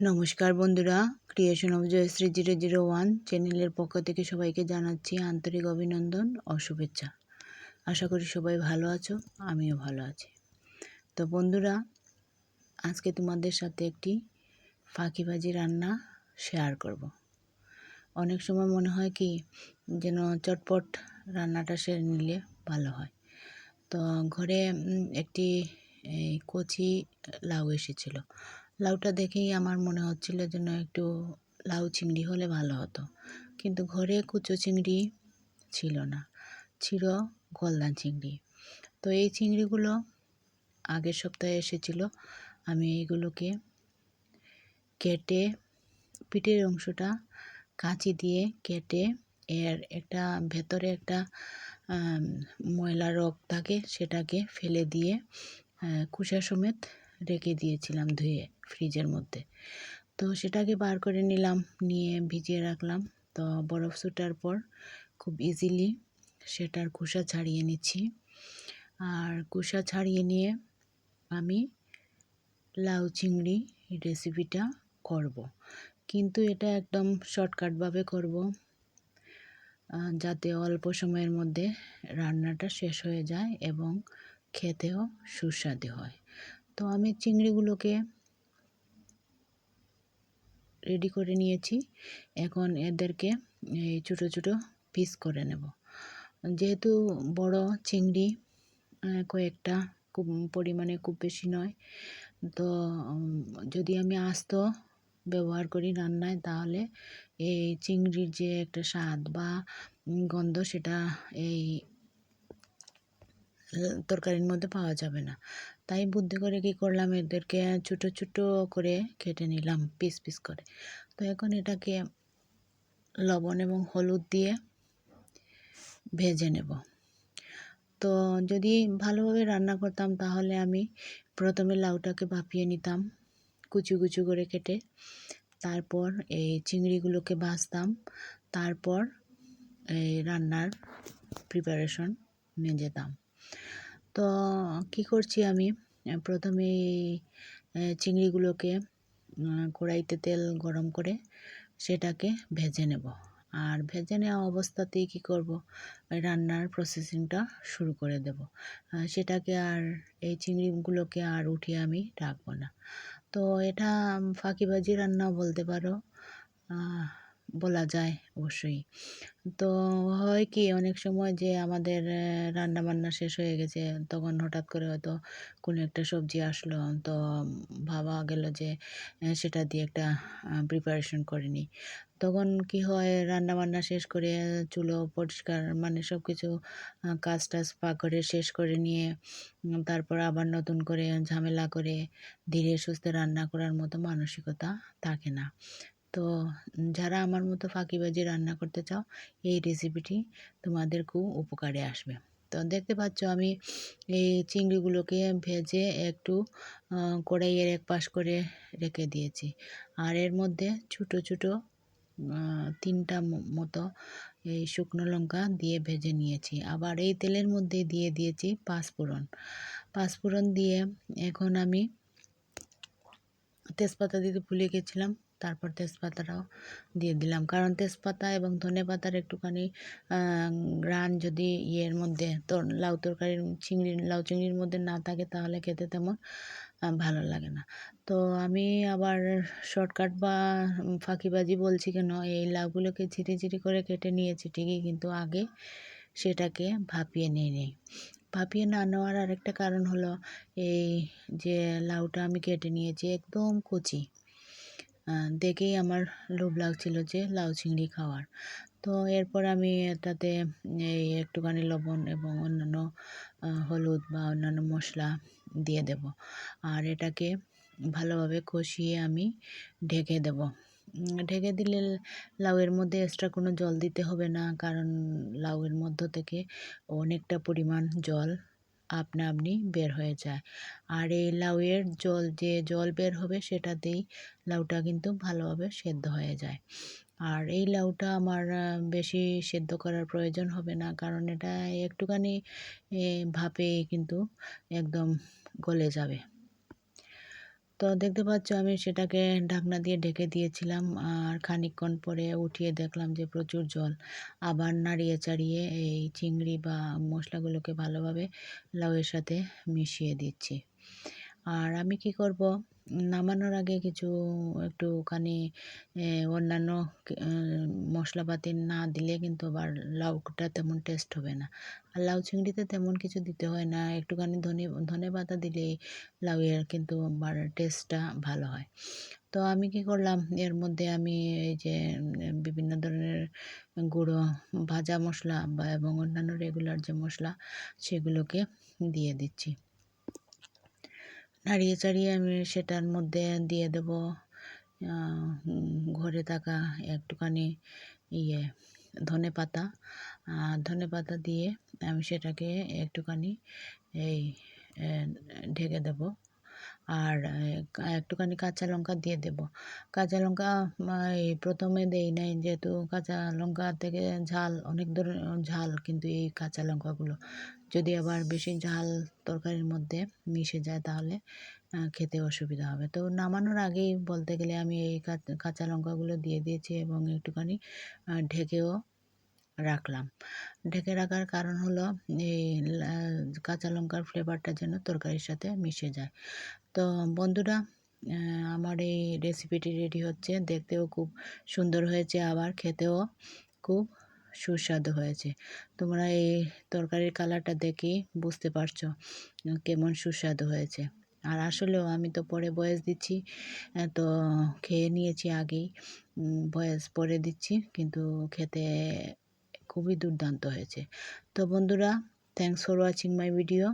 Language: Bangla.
নমস্কার বন্ধুরা creation of Jayashree zero zero one চ্যানেলের পক্ষ থেকে সবাইকে জানাচ্ছি আন্তরিক অভিনন্দন ও শুভেচ্ছা। আশা করি সবাই ভালো আছো, আমিও ভালো আছি। তো বন্ধুরা, আজকে তোমাদের সাথে একটি ফাঁকিবাজি রান্না শেয়ার করব। অনেক সময় মনে হয় কি, যেন চটপট রান্নাটা সেরে নিলে ভালো হয়। তো ঘরে একটি কচি লাউ এসেছিল। লাউটা দেখেই আমার মনে হচ্ছিল যেন একটু লাউ চিংড়ি হলে ভালো হতো। কিন্তু ঘরে কুচো চিংড়ি ছিল না, ছিল গলদা চিংড়ি। তো এই চিংড়িগুলো আগের সপ্তাহে এসেছিল। আমি এইগুলোকে কেটে, পিঠের অংশটা কাঁচি দিয়ে কেটে, এর একটা ভেতরে একটা ময়লা রোগ থাকে সেটাকে ফেলে দিয়ে কুসা সমেত রেখে দিয়েছিলাম ধুয়ে ফ্রিজের মধ্যে। তো সেটাকে বার করে নিলাম, নিয়ে ভিজিয়ে রাখলাম। তো বরফ ছুটার পর খুব ইজিলি সেটার কুসা ছাড়িয়ে নিচ্ছি। আর কুসা ছাড়িয়ে নিয়ে আমি লাউ চিংড়ি রেসিপিটা করব। কিন্তু এটা একদম শর্টকাটভাবে করব যাতে অল্প সময়ের মধ্যে রান্নাটা শেষ হয়ে যায় এবং খেতেও সুস্বাদু হয়। তো আমি চিংড়িগুলোকে রেডি করে নিয়েছি। এখন এদেরকে এই ছোটো ছোটো পিস করে নেব। যেহেতু বড় চিংড়ি কয়েকটা খুব পরিমাণে খুব বেশি নয়, তো যদি আমি আস্ত ব্যবহার করি রান্নায়, তাহলে এই চিংড়ির যে একটা স্বাদ বা গন্ধ, সেটা এই তরকারির মধ্যে পাওয়া যাবে না। তাই বুদ্ধি করে কী করলাম, এদেরকে ছোটো ছোটো করে কেটে নিলাম, পিস পিস করে। তো এখন এটাকে লবণ এবং হলুদ দিয়ে ভেজে নেব। তো যদি ভালোভাবে রান্না করতাম, তাহলে আমি প্রথমে লাউটাকে ভাপিয়ে নিতাম, কুচু কুচু করে কেটে। তারপর এই চিংড়িগুলোকে ভাজতাম। তারপর এই রান্নার প্রিপারেশন নিয়ে যেতাম তো কি করছি আমি? প্রথমে চিংড়িগুলোকে কড়াইতে তেল গরম করে সেটাকে ভেজে নেব। আর ভেজে নেওয়া অবস্থাতেই কী করব? রান্নার প্রসেসিংটা শুরু করে দেব। সেটাকে আর এই চিংড়িগুলোকে আর উঠিয়ে আমি রাখব না। তো এটা ফাঁকিবাজি রান্নাও বলতে পারো। বলা যায় অবশ্যই। তো হয় কি অনেক সময় যে আমাদের রান্না বান্না শেষ হয়ে গেছে, তখন হঠাৎ করে হয়তো কোনো একটা সবজি আসলো, তো ভাবা গেল যে সেটা দিয়ে একটা প্রিপারেশন করে নিই। তখন কি হয় রান্না বান্না শেষ করে চুলো পরিষ্কার মানে সব কিছু কাজ টাজ পা করে শেষ করে নিয়ে তারপর আবার নতুন করে ঝামেলা করে ধীরে সুস্থে রান্না করার মতো মানসিকতা থাকে না। তো যারা আমার মতো ফাঁকিবাজি রান্না করতে চাও, এই রেসিপিটি তোমাদের খুব উপকারে আসবে। তো দেখতে পাচ্ছ আমি এই চিংড়িগুলোকে ভেজে একটু কড়াইয়ের এক পাশ করে রেখে দিয়েছি। আর এর মধ্যে ছোটো ছোটো তিনটা মতো এই শুকনো লঙ্কা দিয়ে ভেজে নিয়েছি। আবার এই তেলের মধ্যে দিয়ে দিয়েছি পাঁচফোড়ন। পাঁচফোড়ন দিয়ে এখন আমি তেজপাতা দিতে ভুলে গেছিলাম তারপর তেজপাতাটাও দিয়ে দিলাম। কারণ তেজপাতা এবং ধনে পাতার একটুখানি গ্রান যদি ইয়ের মধ্যে তো লাউ তরকারির চিংড়ি, লাউ চিংড়ির মধ্যে না থাকে তাহলে খেতে তেমন ভালো লাগে না। তো আমি আবার শর্টকাট বা ফাঁকিবাজি বলছি কেন, এই লাউগুলোকে ঝিরি ঝিরি করে কেটে নিয়েছি ঠিকই, কিন্তু আগে সেটাকে ভাপিয়ে নিয়ে নিই ভাপিয়ে না নেওয়ার আরেকটা কারণ হলো, এই যে লাউটা আমি কেটে নিয়েছি, একদম কচি। দেখেই আমার লোভ লাগছিল যে লাউ চিংড়ি খাওয়ার। তো এরপর আমি এটাতে এই একটুখানি লবণ এবং অন্যান্য হলুদ বা অন্যান্য মশলা দিয়ে দেব। আর এটাকে ভালোভাবে কষিয়ে আমি ঢেকে দেব। ঢেকে দিলে লাউয়ের মধ্যে এক্সট্রা কোনো জল দিতে হবে না, কারণ লাউয়ের মধ্য থেকে অনেকটা পরিমাণ জল আপনা আপনি বের হয়ে যায়। আর এই লাউয়ের জল যে জল বের হবে সেটাতেই লাউটা কিন্তু ভালোভাবে সেদ্ধ হয়ে যায়। আর এই লাউটা আমার বেশি সেদ্ধ করার প্রয়োজন হবে না, কারণ এটা একটুখানি ভাপে কিন্তু একদম গলে যাবে। তো দেখতে পাচ্ছ আমি সেটাকে ঢাকনা দিয়ে ঢেকে দিয়েছিলাম। আর খানিকক্ষণ পরে উঠিয়ে দেখলাম যে প্রচুর জল। আবার নাড়িয়ে চাড়িয়ে এই চিংড়ি বা মশলাগুলোকে ভালোভাবে লাউয়ের সাথে মিশিয়ে দিচ্ছি। আর আমি কি করব? নামানোর আগে কিছু একটুখানি অন্যান্য মশলাপাতি না দিলে কিন্তু আবার লাউটা তেমন টেস্ট হবে না। আর লাউ চিংড়িতে তেমন কিছু দিতে হয় না। একটুখানি ধনে ধনে পাতা দিলেই লাউয়ের কিন্তু আবার টেস্টটা ভালো হয়। তো আমি কি করলাম? এর মধ্যে আমি এই যে, বিভিন্ন ধরনের গুঁড়ো, ভাজা মশলা বা, এবং অন্যান্য রেগুলার যে মশলা, সেগুলোকে দিয়ে দিচ্ছি। নাড়িয়ে চাড়িয়ে আমি সেটার মধ্যে দিয়ে দেব। ঘরে থাকা একটুখানি ইয়ে ধনে পাতা। ধনে পাতা দিয়ে আমি সেটাকে একটুখানি এই ঢেকে দেব। আর একটুখানি কাঁচা লঙ্কা দিয়ে দেব। কাঁচা লঙ্কা এই প্রথমে দেই নাই, যেহেতু কাঁচা লঙ্কা থেকে ঝাল, অনেক ধরনের ঝাল কিন্তু এই কাঁচা লঙ্কাগুলো। যদি আবার বেশি ঝাল তরকারির মধ্যে মিশে যায় তাহলে খেতে অসুবিধা হবে। তো নামানোর আগেই বলতে গেলে আমি এই কাঁচা লঙ্কাগুলো দিয়ে দিয়েছি এবং একটুখানি ঢেকেও রাখলাম। ঢেকে রাখার কারণ হলো, এই কাঁচা লঙ্কার ফ্লেভারটা যেন তরকারির সাথে মিশে যায়। তো বন্ধুরা আমার এই রেসিপিটি রেডি হচ্ছে। দেখতেও খুব সুন্দর হয়েছে, আবার খেতেও খুব সুস্বাদু হয়েছে। তোমরা এই তরকারির কালারটা দেখেই বুঝতে পারছ, কেমন সুস্বাদু হয়েছে। আর আসলেও আমি তো পরে বয়স দিচ্ছি তো খেয়ে নিয়েছি আগেই বয়স পরে দিচ্ছি, কিন্তু খেতে খুবই দুর্দান্ত হয়েছে। তো বন্ধুরা thanks for watching my video